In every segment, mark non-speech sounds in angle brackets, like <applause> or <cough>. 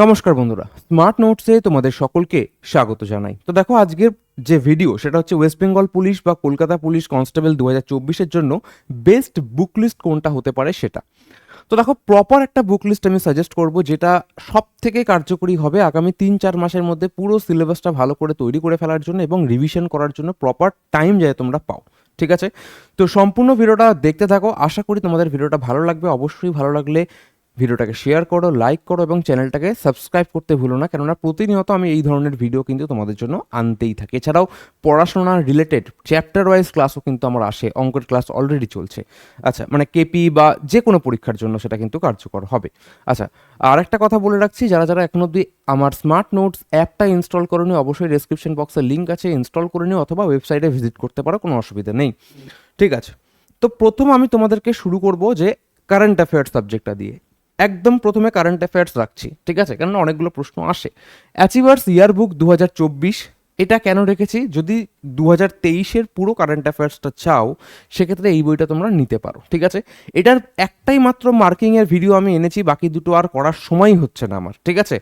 নমস্কার বন্ধুরা স্মার্ট নোটসে তোমাদের সকলকে স্বাগত জানাই। তো দেখো আজকের যে ভিডিও সেটা হচ্ছে ওয়েস্ট বেঙ্গল পুলিশ বা কলকাতা পুলিশ কনস্টেবল দু হাজার চব্বিশের জন্য বেস্ট বুক লিস্ট কোনটা হতে পারে সেটা। তো দেখো প্রপার একটা বুক লিস্ট আমি সাজেস্ট করব, যেটা সব থেকে কার্যকরী হবে আগামী তিন চার মাসের মধ্যে পুরো সিলেবাসটা ভালো করে তৈরি করে ফেলার জন্য এবং রিভিশন করার জন্য প্রপার টাইম যাতে তোমরা পাও, ঠিক আছে? তো সম্পূর্ণ ভিডিওটা দেখতে থাকো, আশা করি তোমাদের ভিডিওটা ভালো লাগবে। অবশ্যই ভালো লাগলে ভিডিওটাকে শেয়ার করো লাইক করো এবং চ্যানেলটাকে সাবস্ক্রাইব করতে ভুলো না। কেননা প্রতিনিয়ত আমি এই ধরনের ভিডিও কিন্তু তোমাদের জন্য আনতেই থাকি। এছাড়াও পড়াশোনা রিলেটেড চ্যাপ্টার ওয়াইজ ক্লাসও কিন্তু আমার আসে। অঙ্কের ক্লাস অলরেডি চলছে। আচ্ছা মানে কেপি বা যে কোনো পরীক্ষার জন্য সেটা কিন্তু কার্যকর হবে। আচ্ছা আর একটা কথা বলে রাখছি, যারা যারা এখন অবধি আমার স্মার্ট নোটস অ্যাপটা ইনস্টল করে নিও অবশ্যই ডেসক্রিপশন বক্সের লিঙ্ক আছে ইনস্টল করে নিও অথবা ওয়েবসাইটে ভিজিট করতে পারো, কোনো অসুবিধা নেই। ঠিক আছে, তো প্রথম আমি তোমাদেরকে শুরু করব যে কারেন্ট অ্যাফেয়ার্স সাবজেক্টটা দিয়ে। একদম প্রথমে কারেন্ট অ্যাফেয়ার্স রাখছি, ঠিক আছে? কেননা অনেকগুলো প্রশ্ন আসে। অ্যাচিভার্স ইয়ারবুক দু হাজার চব্বিশ, এটা কেন রেখেছি? যদি দু হাজার তেইশের পুরো কারেন্ট অ্যাফেয়ার্সটা চাও, সেক্ষেত্রে এই বইটা তোমরা নিতে পারো, ঠিক আছে? এটার একটাই মাত্র মার্কিংয়ের ভিডিও আমি এনেছি, বাকি দুটো আর করার সময় হচ্ছে না আমার, ঠিক আছে?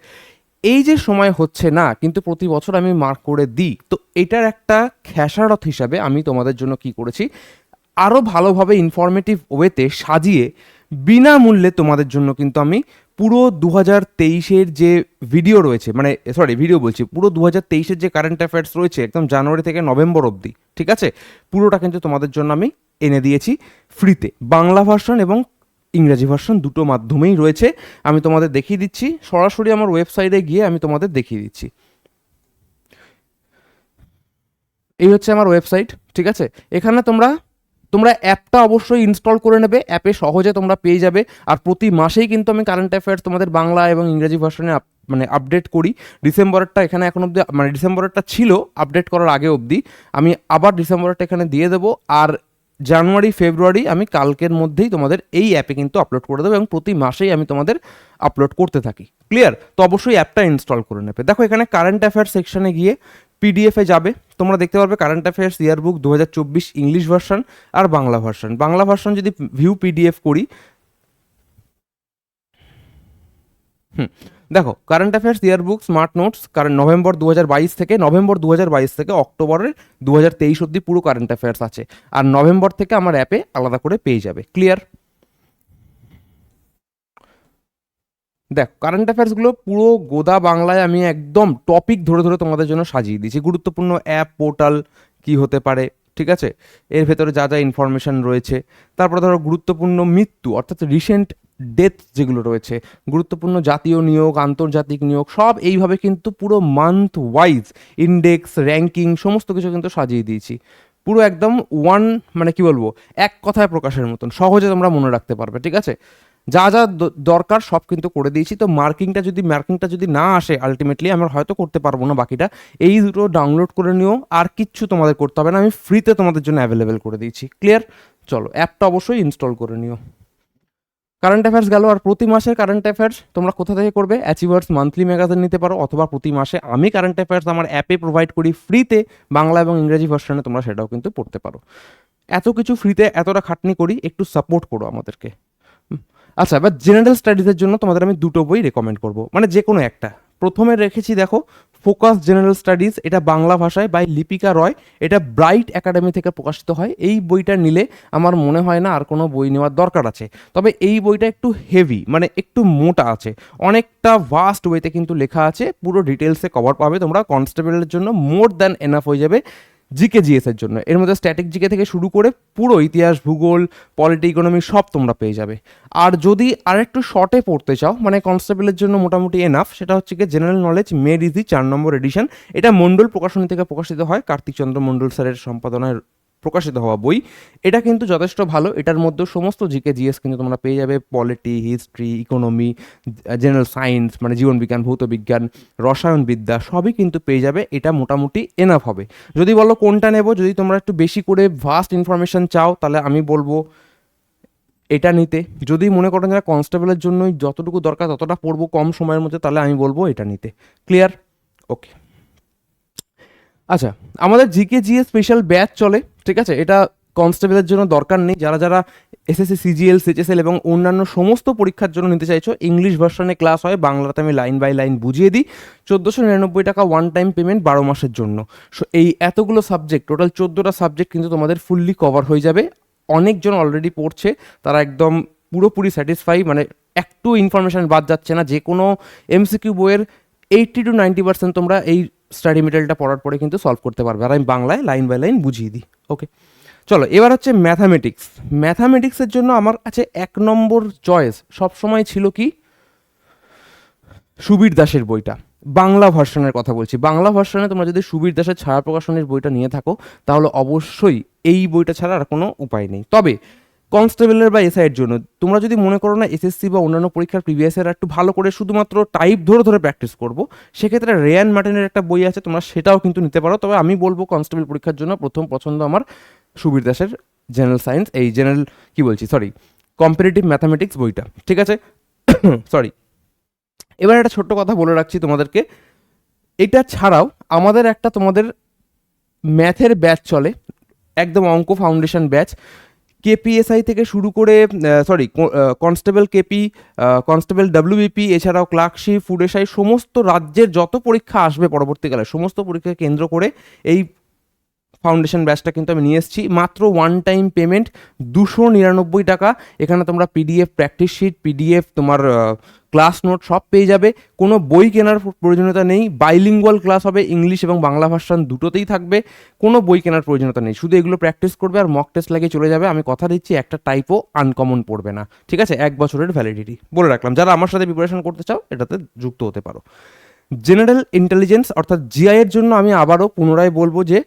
এই যে সময় হচ্ছে না, কিন্তু প্রতি বছর আমি মার্ক করে দিই, তো এটার একটা খেসারত হিসাবে আমি তোমাদের জন্য কি করেছি? আরও ভালোভাবে ইনফরমেটিভ ওয়েতে সাজিয়ে বিনামূল্যে তোমাদের জন্য কিন্তু আমি পুরো দু হাজার তেইশের যে ভিডিও রয়েছে মানে সরি ভিডিও বলছি, পুরো দু হাজার তেইশের যে কারেন্ট অ্যাফেয়ার্স রয়েছে একদম জানুয়ারি থেকে নভেম্বর অবধি, ঠিক আছে? পুরোটা কিন্তু তোমাদের জন্য আমি এনে দিয়েছি ফ্রিতে বাংলা ভার্সন এবং ইংরাজি ভার্সন দুটো মাধ্যমেই রয়েছে। আমি তোমাদের দেখিয়ে দিচ্ছি, সরাসরি আমার ওয়েবসাইটে গিয়ে আমি তোমাদের দেখিয়ে দিচ্ছি। এই হচ্ছে আমার ওয়েবসাইট ঠিক আছে? এখানে তোমরা তোমরা অ্যাপটা অবশ্যই ইনস্টল করে নেবে, অ্যাপে সহজে তোমরা পেয়ে যাবে। আর প্রতি মাসেই কিন্তু আমি কারেন্ট অ্যাফেয়ার্স তোমাদের বাংলা এবং ইংরেজি ভার্সনে মানে আপডেট করি। ডিসেম্বরেরটা এখানে এখন অবধি মানে ডিসেম্বরেরটা ছিল আপডেট করার আগে অবধি। আমি আবার ডিসেম্বরেরটা এখানে দিয়ে দেবো। আর জানুয়ারি, ফেব্রুয়ারি আমি কালকের মধ্যেই তোমাদের এই অ্যাপে কিন্তু আপলোড করে দেবো এবং প্রতি মাসেই আমি তোমাদের আপলোড করতে থাকি। ক্লিয়ার তো অবশ্যই অ্যাপটা ইনস্টল করে নেবে। দেখো এখানে কারেন্ট অ্যাফেয়ার্স সেকশনে গিয়ে পিডিএফে যাবে। তোমরা দেখতে পারবে কারেন্ট অ্যাফেয়ার্স ইয়ারবুক দু হাজার চব্বিশ ইংলিশ ভার্সন আর বাংলা ভার্সন বাংলা ভার্সন যদি ভিউ পিডিএফ করি, হুম, দেখো current affairs yearbook smart notes কারণ নভেম্বর দু হাজার বাইশ থেকে নভেম্বর দু হাজার বাইশ থেকে অক্টোবরের দু হাজার তেইশ অব্দি পুরো কারেন্ট অ্যাফেয়ার্স আছে। আর নভেম্বর থেকে আমার অ্যাপে আলাদা করে পেয়ে যাবে। ক্লিয়ার দেখ কারেন্ট অ্যাফেয়ার্সগুলো পুরো গোদা বাংলায় আমি একদম টপিক ধরে ধরে তোমাদের জন্য সাজিয়ে দিয়েছি। গুরুত্বপূর্ণ অ্যাপ পোর্টাল কি হতে পারে, ঠিক আছে? এর ভেতরে যা যা ইনফরমেশন রয়েছে। তারপরে ধরো গুরুত্বপূর্ণ মৃত্যু, অর্থাৎ রিসেন্ট ডেথ যেগুলো রয়েছে, গুরুত্বপূর্ণ জাতীয় নিয়োগ, আন্তর্জাতিক নিয়োগ, সব এইভাবে কিন্তু পুরো মান্থ ওয়াইজ ইন্ডেক্স র্যাঙ্কিং সমস্ত কিছু কিন্তু সাজিয়ে দিয়েছি। পুরো একদম ওয়ান মানে কি বলব, এক কথায় প্রকাশের মতন, সহজে তোমরা মনে রাখতে পারবে, ঠিক আছে? যা যা দরকার সব কিন্তু করে দিয়েছি। তো মার্কিংটা যদি মার্কিংটা যদি না আসে আলটিমেটলি আমরা হয়তো করতে পারব না বাকিটা। এই দুটো ডাউনলোড করে নিও, আর কিচ্ছু তোমাদের করতে হবে না। আমি ফ্রিতে তোমাদের জন্য অ্যাভেলেবেল করে দিয়েছি। ক্লিয়ার চলো অ্যাপটা অবশ্যই ইনস্টল করে নিও। কারেন্ট অ্যাফেয়ার্স গেল, আর প্রতি মাসের কারেন্ট অ্যাফেয়ার্স তোমরা কোথা থেকে করবে? অ্যাচিভার্স মান্থলি ম্যাগাজিন নিতে পারো, অথবা প্রতি মাসে আমি কারেন্ট অ্যাফেয়ার্স আমার অ্যাপে প্রোভাইড করি ফ্রিতে বাংলা এবং ইংরেজি ভার্সনে তোমরা সেটাও কিন্তু পড়তে পারো। এত কিছু ফ্রিতে এতটা খাটনি করি, একটু সাপোর্ট করো আমাদেরকে। আচ্ছা এবার জেনারেল স্টাডিজের জন্য তোমাদের আমি দুটো বই রেকমেন্ড করব। মানে যে কোনো একটা। প্রথমে রেখেছি, দেখো ফোকাস জেনারেল স্টাডিজ এটা বাংলা ভাষায় বাই লিপিকা রয়। এটা ব্রাইট একাডেমি থেকে প্রকাশিত হয়। এই বইটা নিলে আমার মনে হয় না আর কোনো বই নেওয়ার দরকার আছে। তবে এই বইটা একটু হেভি মানে একটু মোটা আছে। অনেকটা ভাস্ট ওয়েতে কিন্তু লেখা আছে। পুরো ডিটেলসে কভার পাবে তোমরা। কনস্টেবলের জন্য মোর দ্যান এনাফ হয়ে যাবে। জিকে জিএস এর জন্য। এর মধ্যে স্ট্যাটিক জিকে থেকে শুরু করে পুরো ইতিহাস, ভূগোল পলিটি ইকোনমি সব তোমরা পেয়ে যাবে। আর যদি আরেকটু শর্টে পড়তে চাও মানে কনস্টেবলের জন্য মোটামুটি এনাফ সেটা হচ্ছে কি জেনারেল নলেজ মেড ইজি চার নম্বর এডিশন এটা মণ্ডল প্রকাশনী থেকে প্রকাশিত হয় কার্তিক চন্দ্র মন্ডল স্যারের সম্পাদনায় প্রকাশিত হওয়া বই। এটা কিন্তু যথেষ্ট ভালো। এটার মধ্যে সমস্ত জিকে জিএস কিন্তু তোমরা পেয়ে যাবে। Polity, history, economy, general science মানে জীবনবিজ্ঞান ভৌতবিজ্ঞান রসায়নবিদ্যা সবই কিন্তু পেয়ে যাবে। এটা মোটামুটি এনাফ হবে। যদি বলো কোনটা নেব? যদি তোমরা একটু বেশি করে ভাস্ট ইনফরমেশন চাও, তাহলে আমি বলব এটা নিতে। যদি মনে করেন যারা কনস্টেবলের জন্যই যতটুকু দরকার, ততটা পড়ব কম সময়ের মধ্যে, তাহলে আমি বলব এটা নিতে। ক্লিয়ার ওকে আচ্ছা আমাদের জিকে জিএ স্পেশাল ব্যাচ চলে, ঠিক আছে? এটা কনস্টেবলের জন্য দরকার নেই। যারা যারা এসএসসি সিজিএল সিএচএসএল এবং অন্যান্য সমস্ত পরীক্ষার জন্য নিতে চাইছো ইংলিশ ভার্সনে ক্লাস হয়, বাংলাতে আমি লাইন বাই লাইন বুঝিয়ে দিই। চোদ্দোশো নিরানব্বই টাকা ওয়ান টাইম পেমেন্ট বারো মাসের জন্য। সো এই এতগুলো সাবজেক্ট টোটাল চোদ্দোটা সাবজেক্ট কিন্তু তোমাদের ফুললি কভার হয়ে যাবে। অনেকজন অলরেডি পড়ছে, তারা একদম পুরোপুরি স্যাটিসফাই মানে একটু ইনফরমেশান বাদ যাচ্ছে না। যে কোনো এমসিকিউ বইয়ের এইট্টি টু নাইনটি পার্সেন্ট তোমরা এই স্টাডি মেটেরিয়ালটা পড়ার পরে কিন্তু সলভ করতে পারবে। আর আমি বাংলায় লাইন বাই লাইন বুঝিয়ে দিই। ওকে চলো, এবার হচ্ছে ম্যাথামেটিক্স ম্যাথামেটিক্সের জন্য আমার কাছে এক নম্বর চয়েস সবসময় ছিল কি? সুবীর দাসের বইটা। বাংলা ভার্সনের কথা বলছি। বাংলা ভার্সনে তোমরা যদি সুবীর দাসের ছায়া প্রকাশনের বইটা নিয়ে থাকো, তাহলে অবশ্যই এই বইটা ছাড়া আর কোনো উপায় নেই। তবে কনস্টেবলের বা এসআইয়ের জন্য, তোমরা যদি মনে করো না এসএসসি বা অন্যান্য পরীক্ষার প্রিভিয়াস ইয়ার একটু ভালো করে শুধুমাত্র টাইপ ধরে ধরে প্র্যাকটিস করব, সেক্ষেত্রে রেয়ান মার্টিনের একটা বই আছে, তোমরা সেটাও কিন্তু নিতে পারো। তবে আমি বলব কনস্টেবল পরীক্ষার জন্য প্রথম পছন্দ আমার সুবীর দাসের জেনারেল সায়েন্স এই জেনারেল কি বলছি সরি কম্পারেটিভ ম্যাথামেটিক্স বইটা, ঠিক আছে? <coughs> সরি এবার একটা ছোট্ট কথা বলে রাখছি তোমাদেরকে, এটা ছাড়াও আমাদের একটা তোমাদের ম্যাথের ব্যাচ চলে, একদম অঙ্ক ফাউন্ডেশন ব্যাচ কেপিএসআই থেকে শুরু করে sorry constable KP constable WBP, এছাড়াও ক্লার্কশিপ, ফুডেসাই, সমস্ত রাজ্যের যত পরীক্ষা আসবে পরবর্তীকালে, সমস্ত পরীক্ষা কেন্দ্র করে এই ফাউন্ডেশন ব্যাচটা কিন্তু আমি নিয়ে এসেছি। মাত্র ওয়ান টাইম পেমেন্ট দুশো নিরানব্বই টাকা। এখানে তোমরা পিডিএফ প্র্যাকটিস শিট পিডিএফ তোমার ক্লাস নোট সব পেয়ে যাবে। কোনো বই কেনার প্রয়োজনীয়তা নেই। বাইলিঙ্গুয়াল ক্লাস হবে ইংলিশ এবং বাংলা ভার্সান দুটোতেই থাকবে। কোনো বই কেনার প্রয়োজনীয়তা নেই। শুধু এগুলো প্র্যাকটিস করবে আর মক টেস্ট লাগিয়ে চলে যাবে। আমি কথা দিচ্ছি, একটা টাইপও আনকমন পড়বে না। ঠিক আছে? এক বছরের ভ্যালিডিটি বলে রাখলাম। যারা আমার সাথে প্রিপারেশন করতে চাও, এটাতে যুক্ত হতে পারো। জেনারেল ইন্টেলিজেন্স অর্থাৎ জিআইয়ের জন্য আমি আবারও পুনরায় বলব যে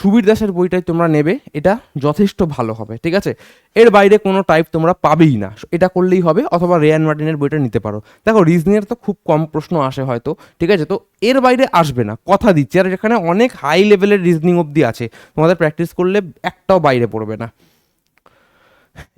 সুবীর দাসের বইটাই তোমরা নেবে, এটা যথেষ্ট ভালো হবে, ঠিক আছে? এর বাইরে কোনো টাইপ তোমরা পাবেই না, এটা করলেই হবে, অথবা রেয়ান মার্টিনের বইটা নিতে পারো। দেখো রিজনিংয়ের তো খুব কম প্রশ্ন আসে হয়তো, ঠিক আছে? তো এর বাইরে আসবে না, কথা দিচ্ছি, আর এখানে অনেক হাই লেভেলের রিজনিং অবধি আছে, তোমাদের প্র্যাকটিস করলে একটাও বাইরে পড়বে না।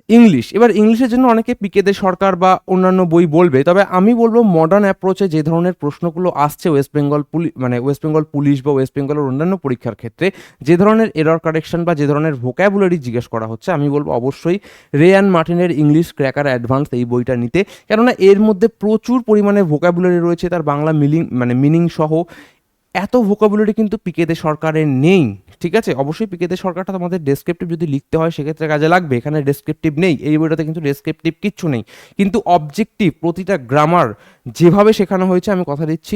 ইংলিশ। এবার ইংলিশের জন্য অনেকে পিকেদের সরকার বা অন্যান্য বই বলবে, তবে আমি বলব মডার্ন অ্যাপ্রোচে যে ধরনের প্রশ্নগুলো আসছে ওয়েস্ট বেঙ্গল পুলিশ মানে ওয়েস্ট বেঙ্গল পুলিশ বা ওয়েস্ট বেঙ্গলের অন্যান্য পরীক্ষার ক্ষেত্রে, যে ধরনের এরর কারেকশন বা যে ধরনের ভোক্যাবুলারি জিজ্ঞেস করা হচ্ছে, আমি বলব অবশ্যই রেয়ান মার্টিনের ইংলিশ ক্র্যাকার অ্যাডভান্স এই বইটা নিতে। কেননা এর মধ্যে প্রচুর পরিমাণে ভোক্যাবুলারি রয়েছে, তার বাংলা মিলিং মানে মিনিং সহ এত ভোকাবুলারি কিন্তু পিকেতে সরকারের নেই, ঠিক আছে? অবশ্যই পিকেতে সরকারটা তোমাদের ডেসক্রিপটিভ যদি লিখতে হয়, সেক্ষেত্রে কাজে লাগবে। এখানে ডেসক্রিপটিভ নেই, এই বইটাতে কিন্তু ডেসক্রিপটিভ কিচ্ছু নেই। কিন্তু অবজেক্টিভ প্রতিটা গ্রামার যেভাবে শেখানো হয়েছে, আমি কথা দিচ্ছি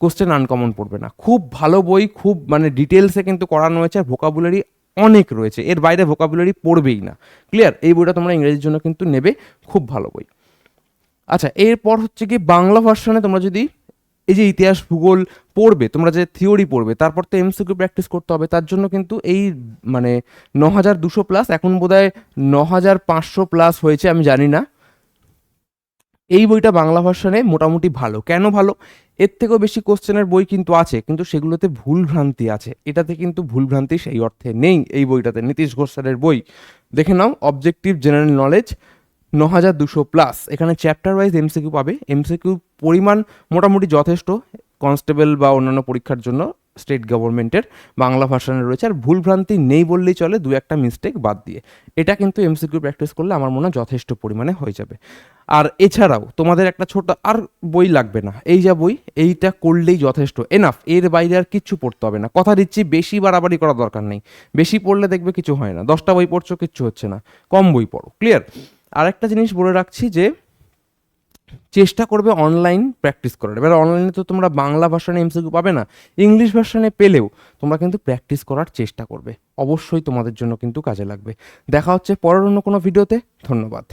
কোশ্চেন আনকমন পড়বে না। খুব ভালো বই, খুব মানে ডিটেলসে কিন্তু করানো হয়েছে, আর ভোকাবুলারি অনেক রয়েছে। এর বাইরে ভোকাবুলারি পড়বেই না। ক্লিয়ার এই বইটা তোমরা ইংরেজির জন্য কিন্তু নেবে, খুব ভালো বই। আচ্ছা এরপর হচ্ছে কি, বাংলা ভার্সনে তোমরা যদি এই যে ইতিহাস ভূগোল পড়বে, তোমরা যে থিওরি পড়বে, তারপর তো এমসিকিউ প্র্যাকটিস করতে হবে, তার জন্য কিন্তু এই মানে ন হাজার দুশো প্লাস এখন বোধহয় ন হাজার পাঁচশো প্লাস হয়েছে, আমি জানি না। এই বইটা বাংলা ভার্সনে মোটামুটি ভালো। কেন ভালো? এর থেকেও বেশি কোশ্চেনের বই কিন্তু আছে, কিন্তু সেগুলোতে ভুল ভ্রান্তি আছে। এটাতে কিন্তু ভুল ভ্রান্তি সেই অর্থে নেই এই বইটাতে, নীতিশ ঘোষ স্যারের বই। দেখে নাও অবজেক্টিভ জেনারেল নলেজ ন হাজার দুশো প্লাস। এখানে চ্যাপ্টার ওয়াইজ এমসিকিউ পাবে। এমসিকিউ পরিমাণ মোটামুটি যথেষ্ট কনস্টেবল বা অন্যান্য পরীক্ষার জন্য স্টেট গভর্নমেন্টের বাংলা ভার্সনে রয়েছে। আর ভুলভ্রান্তি নেই বললেই চলে, দু একটা মিস্টেক বাদ দিয়ে। এটা কিন্তু এমসিকিউ প্র্যাকটিস করলে আমার মনে হয় যথেষ্ট পরিমাণে হয়ে যাবে। আর এছাড়াও তোমাদের একটা ছোট আর বই লাগবে না। এই যা বই, এইটা করলেই যথেষ্ট। এনাফ এর বাইরে আর কিচ্ছু পড়তে হবে না। কথা দিচ্ছি, বেশি বাড়াবাড়ি করার দরকার নেই। বেশি পড়লে দেখবে কিছু হয় না। দশটা বই পড়ছো, কিচ্ছু হচ্ছে না। কম বই পড়ো। ক্লিয়ার আরেকটা জিনিস বলে রাখছি যে, চেষ্টা করবে অনলাইন প্র্যাকটিস করার। এবার অনলাইনে তো তোমরা বাংলা ভাষণে এমসিকিউ পাবে না ইংলিশ ভাষণে পেলেও তোমরা কিন্তু প্র্যাকটিস করার চেষ্টা করবে। অবশ্যই তোমাদের জন্য কিন্তু কাজে লাগবে। দেখা হচ্ছে পরের অন্য কোনো ভিডিওতে ধন্যবাদ।